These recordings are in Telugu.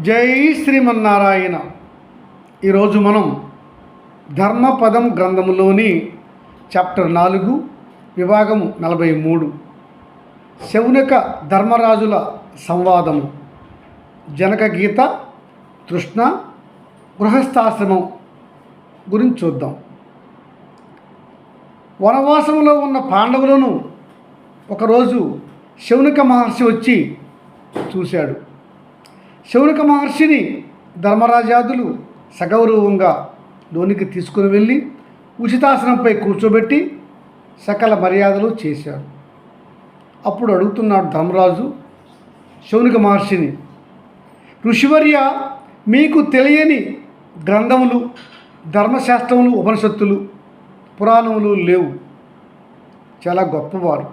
జై శ్రీమన్నారాయణ. ఈరోజు మనం ధర్మపదం గ్రంథములోని చాప్టర్ నాలుగు విభాగము నలభై మూడు. శౌనక ధర్మరాజుల సంవాదము. జనక గీత తృష్ణ గృహస్థాశ్రమం గురించి చూద్దాం. వనవాసంలో ఉన్న పాండవులను ఒకరోజు శౌనక మహర్షి వచ్చి చూశాడు. శౌనక మహర్షిని ధర్మరాజాదులు సగౌరవంగా లోనికి తీసుకుని వెళ్ళి ఉచితాసనంపై కూర్చోబెట్టి సకల మర్యాదలు చేశారు. అప్పుడు అడుగుతున్నాడు ధర్మరాజు శౌనిక మహర్షిని ఋషివర్య మీకు తెలియని గ్రంథములు ధర్మశాస్త్రములు ఉపనిషత్తులు పురాణములు లేవు. చాలా గొప్పవారు.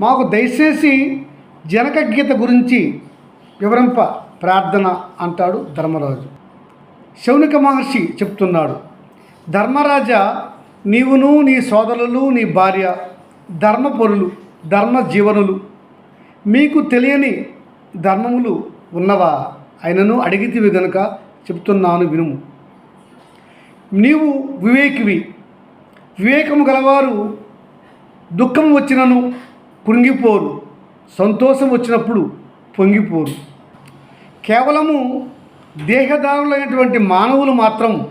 మాకు దయచేసి జనక గీత గురించి వివరింప ప్రార్థన అంటాడు ధర్మరాజు. శౌనిక మహర్షి చెప్తున్నాడు ధర్మరాజా నీవును నీ సోదరులు నీ భార్య ధర్మపరులు ధర్మ జీవనులు మీకు తెలియని ధర్మములు ఉన్నవా? ఆయనను అడిగితివి గనుక చెప్తున్నాను వినుము నీవు వివేకివి. వివేకము గలవారు దుఃఖం వచ్చినను కృంగిపోరు సంతోషం వచ్చినప్పుడు పొంగిపోరు. కేవలము దేహదారులైనటువంటి మానవులు మాత్రం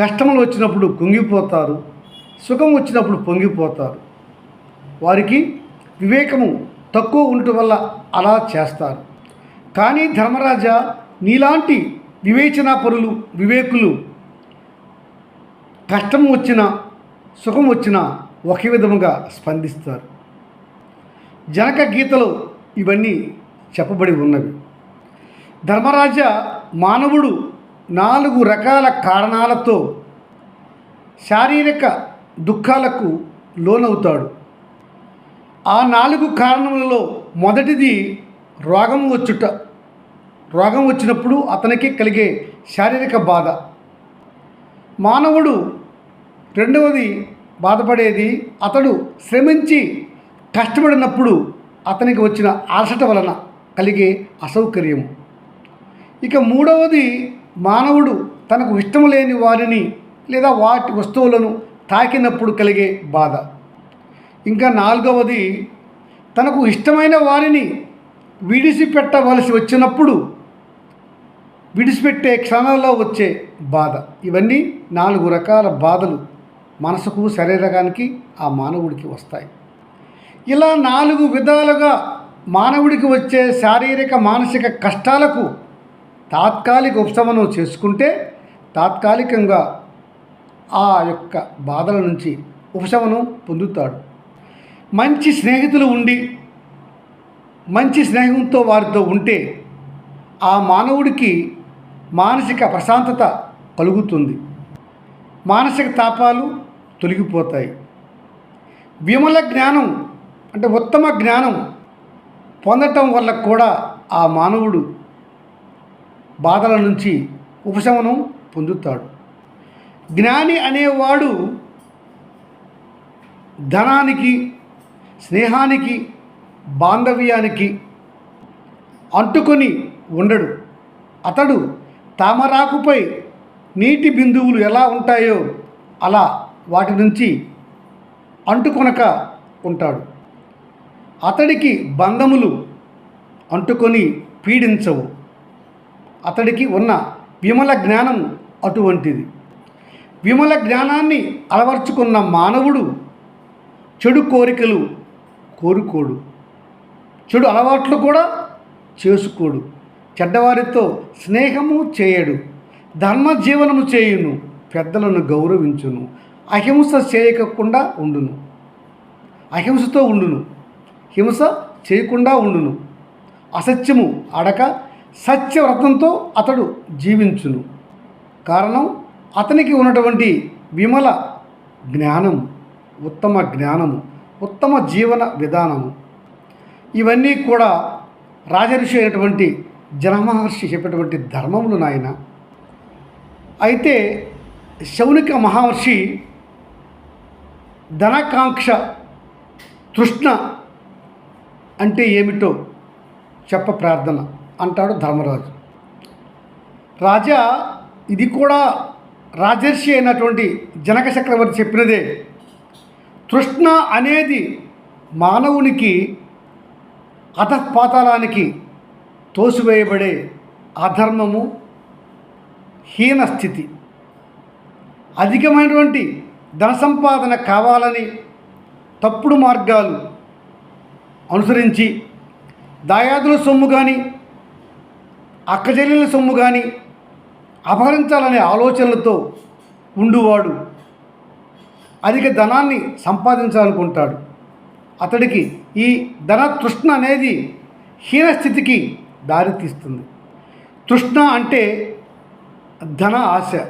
కష్టములు వచ్చినప్పుడు కుంగిపోతారు సుఖం వచ్చినప్పుడు పొంగిపోతారు. వారికి వివేకము తక్కువ ఉండటం వల్ల అలా చేస్తారు. కానీ ధర్మరాజా నీలాంటి వివేచనా పరులు వివేకులు కష్టం వచ్చినా సుఖం వచ్చినా ఒకే విధముగా స్పందిస్తారు. జనక గీతలో ఇవన్నీ చెప్పబడి ఉన్నవి. ధర్మరాజ మానవుడు నాలుగు రకాల కారణాలతో శారీరక దుఃఖాలకు లోనవుతాడు. ఆ నాలుగు కారణములలో మొదటిది రోగం వచ్చుట. రోగం వచ్చినప్పుడు అతనికి కలిగే శారీరక బాధ. మానవుడు రెండవది బాధపడేది అతడు శ్రమించి కష్టపడినప్పుడు అతనికి వచ్చిన అలసట వలన కలిగే అసౌకర్యం ఇక మూడవది మానవుడు తనకు ఇష్టం లేని వారిని లేదా వాటి వస్తువులను తాకినప్పుడు కలిగే బాధ. ఇంకా నాలుగవది తనకు ఇష్టమైన వారిని విడిచిపెట్టవలసి వచ్చినప్పుడు విడిచిపెట్టే క్షణాల్లో వచ్చే బాధ. ఇవన్నీ నాలుగు రకాల బాధలు మనసుకు శరీరానికి ఆ మానవుడికి వస్తాయి. ఇలా నాలుగు విధాలుగా మానవుడికి వచ్చే శారీరక మానసిక కష్టాలకు తాత్కాలిక ఉపశమనం చేసుకుంటే తాత్కాలికంగా ఆ యొక్క బాధల నుంచి ఉపశమనం పొందుతాడు. మంచి స్నేహితులు ఉండి మంచి స్నేహంతో వారితో ఉంటే ఆ మానవుడికి మానసిక ప్రశాంతత కలుగుతుంది. మానసిక తాపాలు తొలగిపోతాయి. విమల జ్ఞానం అంటే ఉత్తమ జ్ఞానం పొందటం వల్ల కూడా ఆ మానవుడు బాధల నుంచి ఉపశమనం పొందుతాడు. జ్ఞాని అనేవాడు ధనానికి స్నేహానికి బాంధవ్యానికి అంటుకొని ఉండడు. అతడు తామరాకుపై నీటి బిందువులు ఎలా ఉంటాయో అలా వాటి నుంచి అంటుకొనక ఉంటాడు. అతడికి బంధములు అంటుకొని పీడించవు. అతడికి ఉన్న విమల జ్ఞానం అటువంటిది. విమల జ్ఞానాన్ని అలవర్చుకున్న మానవుడు చెడు కోరికలు కోరుకోడు. చెడు అలవాట్లు కూడా చేసుకోడు. చెడ్డవారితో స్నేహము చేయడు. ధర్మ జీవనము చేయును. పెద్దలను గౌరవించును. అహింస చేయకుండా ఉండును. అహింసతో ఉండును. హింస చేయకుండా ఉండును. అసత్యము అడక సత్యవ్రతంతో అతడు జీవించును. కారణం అతనికి ఉన్నటువంటి విమల జ్ఞానం ఉత్తమ జ్ఞానము ఉత్తమ జీవన విధానము. ఇవన్నీ కూడా రాజఋషి అయినటువంటి జనమహర్షి చెప్పినటువంటి ధర్మములు నాయన. అయితే శౌనిక మహర్షి ధనకాంక్ష తృష్ణ అంటే ఏమిటో చెప్ప ప్రార్థన. అంటాడు ధర్మరాజు. రాజా ఇది కూడా రాజర్షి అయినటువంటి జనక చక్రవర్తి చెప్పినదే. తృష్ణ అనేది మానవునికి అధపాతాళానికి తోసివేయబడే అధర్మము హీన స్థితి. అధికమైనటువంటి ధన సంపాదన కావాలని తప్పుడు మార్గాలు అనుసరించి దాయాదుల సొమ్ము కానీ అక్కచెల్లెల సొమ్ము కానీ అపహరించాలనే ఆలోచనలతో ఉండువాడు. అధిక ధనాన్ని సంపాదించాలనుకుంటాడు. అతడికి ఈ ధన తృష్ణ అనేది హీనస్థితికి దారితీస్తుంది. తృష్ణ అంటే ధన ఆశ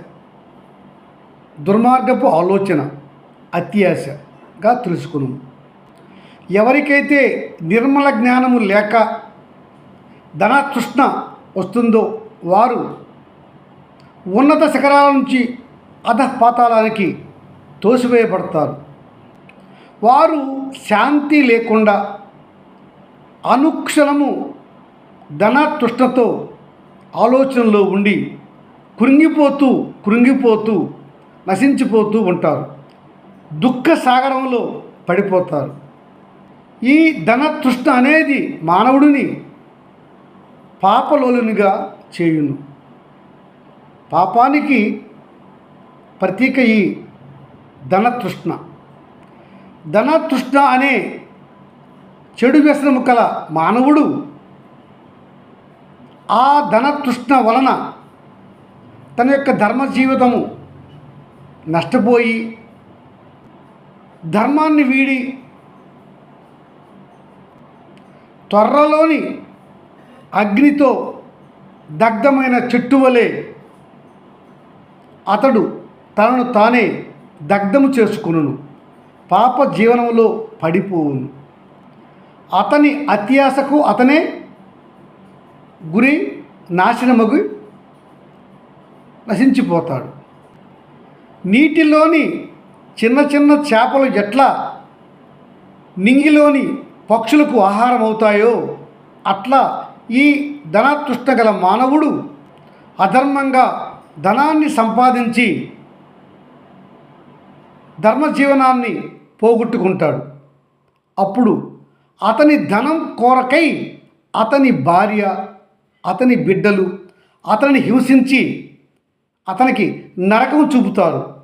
దుర్మార్గపు ఆలోచన అత్యాశగా తెలుసుకును ఎవరికైతే నిర్మల జ్ఞానము లేక ధన తృష్ణ వస్తుందో వారు ఉన్నత శిఖరాల నుంచి అధపాతాళానికి తోసివేయబడతారు. వారు శాంతి లేకుండా అనుక్షణము ధనతుష్టతో ఆలోచనలో ఉండి కృంగిపోతూ కృంగిపోతూ నశించిపోతూ ఉంటారు. దుఃఖ సాగరంలో పడిపోతారు. ఈ ధనతృష్ణ అనేది మానవుడిని పాపలోలునిగా చేయును. పాపానికి ప్రతీక ఈ ధనతృష్ణ. ధనతృష్ణ అనే చెడు వ్యసనము కల మానవుడు ఆ ధనతృష్ణ వలన తన యొక్క ధర్మ జీవితము నష్టపోయి ధర్మాన్ని వీడి త్వరలోని అగ్నితో దగ్ధమైన చెట్టు వలె అతడు తనను తానే దగ్ధము చేసుకును పాప జీవనంలో పడిపోవును. అతని అత్యాశకు అతనే గురి నాశనమగు నశించిపోతాడు. నీటిలోని చిన్న చిన్న చేపలు ఎట్లా నింగిలోని పక్షులకు ఆహారం అవుతాయో అట్లా ఈ ధనతృష్ణ గల మానవుడు అధర్మంగా ధనాన్ని సంపాదించి ధర్మజీవనాన్ని పోగొట్టుకుంటాడు. అప్పుడు అతని ధనం కోరకై అతని భార్య అతని బిడ్డలు అతనిని హింసించి అతనికి నరకం చూపుతారు.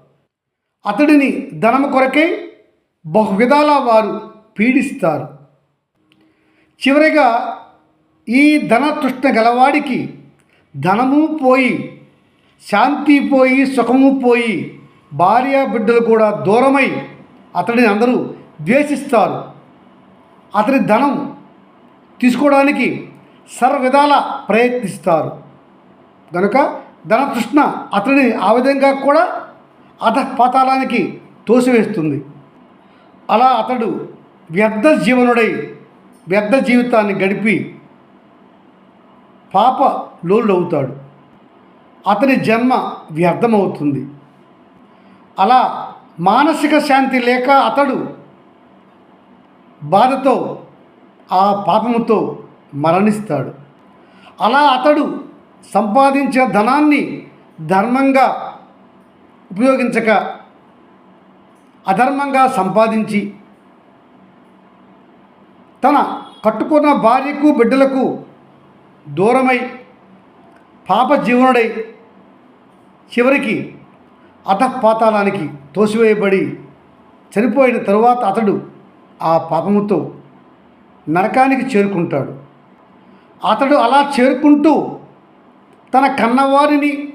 అతడిని ధనము కొరకై బహువిధాల వారు పీడిస్తారు. చివరిగా ఈ ధనతృష్ణ గలవాడికి ధనము పోయి శాంతి పోయి సుఖము పోయి భార్య బిడ్డలు కూడా దూరమై అతడిని అందరూ ద్వేషిస్తారు. అతని ధనం తీసుకోవడానికి సర్వవిధాల ప్రయత్నిస్తారు. కనుక ధనతృష్ణ అతడిని ఆ విధంగా కూడా అధపాతాళానికి తోసివేస్తుంది. అలా అతడు వ్యర్థ జీవనుడై వ్యర్థ జీవితాన్ని గడిపి పాప లోలుడవుతాడు అతని జన్మ వ్యర్థమవుతుంది. అలా మానసిక శాంతి లేక అతడు బాధతో ఆ పాపముతో మరణిస్తాడు. అలా అతడు సంపాదించిన ధనాన్ని ధర్మంగా ఉపయోగించక అధర్మంగా సంపాదించి తన కట్టుకున్న భార్యకు బిడ్డలకు దూరమై పాప జీవనుడై చివరికి అధపాతాళానికి తోసివేయబడి చనిపోయిన తరువాత అతడు ఆ పాపముతో నరకానికి చేరుకుంటాడు. అతడు అలా చేరుకుంటూ తన కన్నవారిని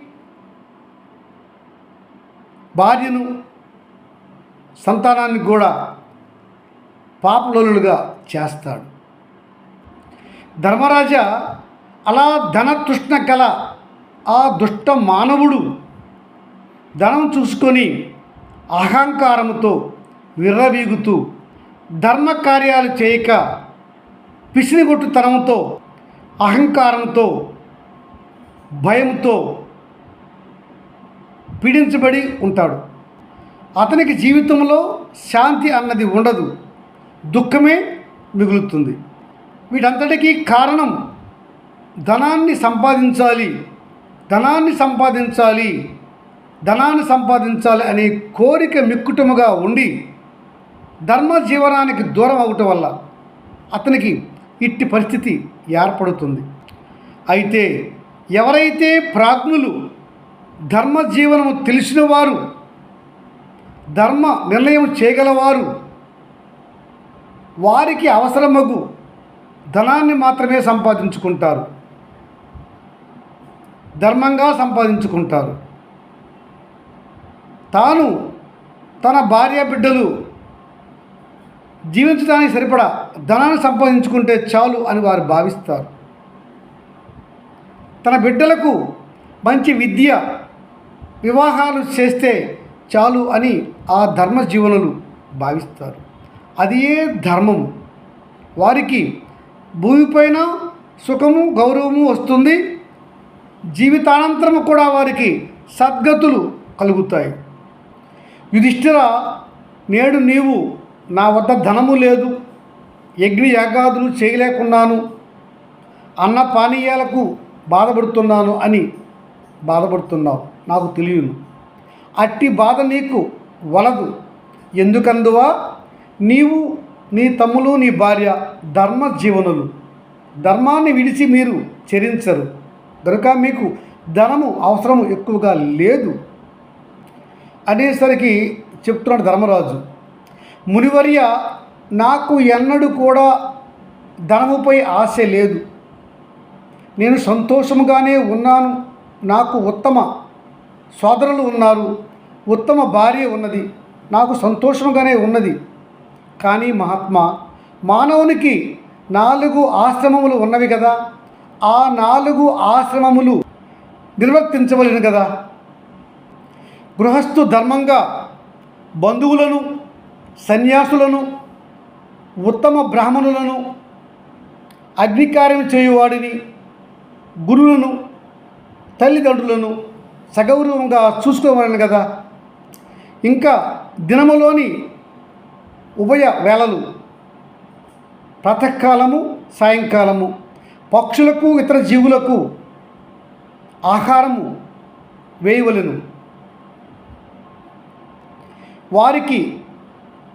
భార్యను సంతానాన్ని కూడా పాపలోలుగా చేస్తాడు. ధర్మరాజా అలా ధనతృష్ణ గల ఆ దుష్ట మానవుడు ధనం చూసుకొని అహంకారముతో విర్రవీగుతూ ధర్మ కార్యాలు చేయక పిసినిగొట్టుతనంతో అహంకారంతో భయంతో పీడించబడి ఉంటాడు. అతనికి జీవితంలో శాంతి అన్నది ఉండదు. దుఃఖమే మిగులుతుంది. వీటంతటికీ కారణం ధనాన్ని సంపాదించాలి. ధనాన్ని సంపాదించాలి. ధనాన్ని సంపాదించాలి అనే కోరిక మిక్కుటముగా ఉండి ధర్మ జీవనానికి దూరం అవటం వల్ల అతనికి ఇట్టి పరిస్థితి ఏర్పడుతుంది. అయితే ఎవరైతే ప్రాజ్ఞులు ధర్మ జీవనము తెలిసిన వారు ధర్మ నిర్ణయం చేయగలవారు వారికి అవసరమగు ధనాన్ని మాత్రమే సంపాదించుకుంటారు. ధర్మంగా సంపాదించుకుంటారు. తాను తన భార్య బిడ్డలు జీవించడానికి సరిపడా ధనాన్ని సంపాదించుకుంటే చాలు అని వారు భావిస్తారు. తన బిడ్డలకు మంచి విద్య వివాహాలు చేస్తే చాలు అని ఆ ధర్మ జీవనులు భావిస్తారు. అదే ధర్మం. వారికి భూమిపైన సుఖము గౌరవము వస్తుంది. జీవితానంతరము కూడా వారికి సద్గతులు కలుగుతాయి. యుధిష్ఠిర నేడు నీవు నా వద్ద ధనము లేదు యజ్ఞ యాగాదులు చేయలేకున్నాను అన్న పానీయాలకు బాధపడుతున్నాను అని బాధపడుతున్నావు నాకు తెలియను. అట్టి బాధ నీకు వలదు. ఎందుకందువా? నీవు నీ తమ్ములు నీ భార్య ధర్మ జీవనులు ధర్మాన్ని విడిచి మీరు చరించరు. కనుక మీకు ధనము అవసరము ఎక్కువగా లేదు. అనేసరికి చెప్తున్నాడు ధర్మరాజు మునివర్య నాకు ఎన్నడూ కూడా ధనముపై ఆశ లేదు. నేను సంతోషముగానే ఉన్నాను. నాకు ఉత్తమ సోదరులు ఉన్నారు. ఉత్తమ భార్య ఉన్నది. నాకు సంతోషంగానే ఉన్నది. కానీ మహాత్మా మానవునికి నాలుగు ఆశ్రమములు ఉన్నవి కదా. ఆ నాలుగు ఆశ్రమములు నిర్వర్తించవలను కదా. గృహస్థు ధర్మంగా బంధువులను సన్యాసులను ఉత్తమ బ్రాహ్మణులను అగ్నికార్యం చేయువాడిని గురువులను తల్లిదండ్రులను సగౌరవంగా చూసుకోవాలని కదా. ఇంకా దినములోని ఉభయ వేళలు ప్రాతకాలము సాయంకాలము. పక్షులకు ఇతర జీవులకు ఆహారము వేయవలను. వారికి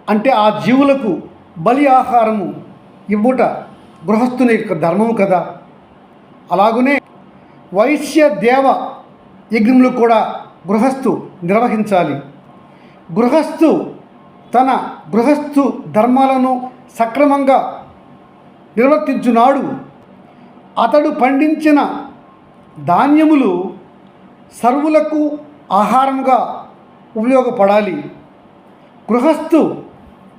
అంటే ఆ జీవులకు బలి ఆహారము ఇవ్వుట గృహస్థుని యొక్క ధర్మము కదా. అలాగునే వైశ్య దేవ యజ్ఞములు కూడా గృహస్థు నిర్వహించాలి. గృహస్థు తన గృహస్థు ధర్మాలను సక్రమంగా నిర్వర్తించునాడు అతడు పండించిన ధాన్యములు సర్వులకు ఆహారంగా ఉపయోగపడాలి. గృహస్థు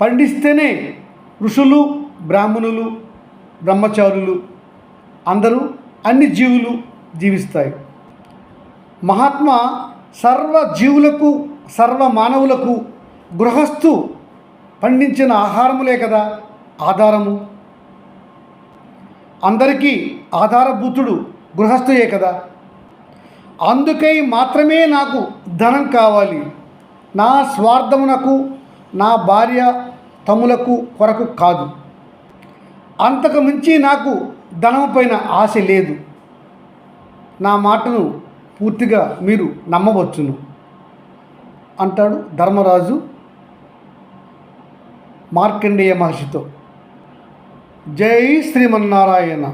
పండిస్తేనే ఋషులు బ్రాహ్మణులు బ్రహ్మచారులు అందరూ అన్ని జీవులు జీవిస్తాయి. మహాత్మా సర్వ జీవులకు సర్వ మానవులకు గృహస్థు పండించిన ఆహారములే కదా ఆధారము. అందరికీ ఆధారభూతుడు గృహస్థుయే కదా. అందుకై మాత్రమే నాకు ధనం కావాలి. నా స్వార్థమునకు నా భార్య తమ్ములకు కొరకు కాదు. అంతకు మించి నాకు ధనం పైన ఆశ లేదు. నా మాటను పూర్తిగా మీరు నమ్మవచ్చును. అంటాడు ధర్మరాజు మార్కండేయ మహర్షితో. జై శ్రీమన్నారాయణ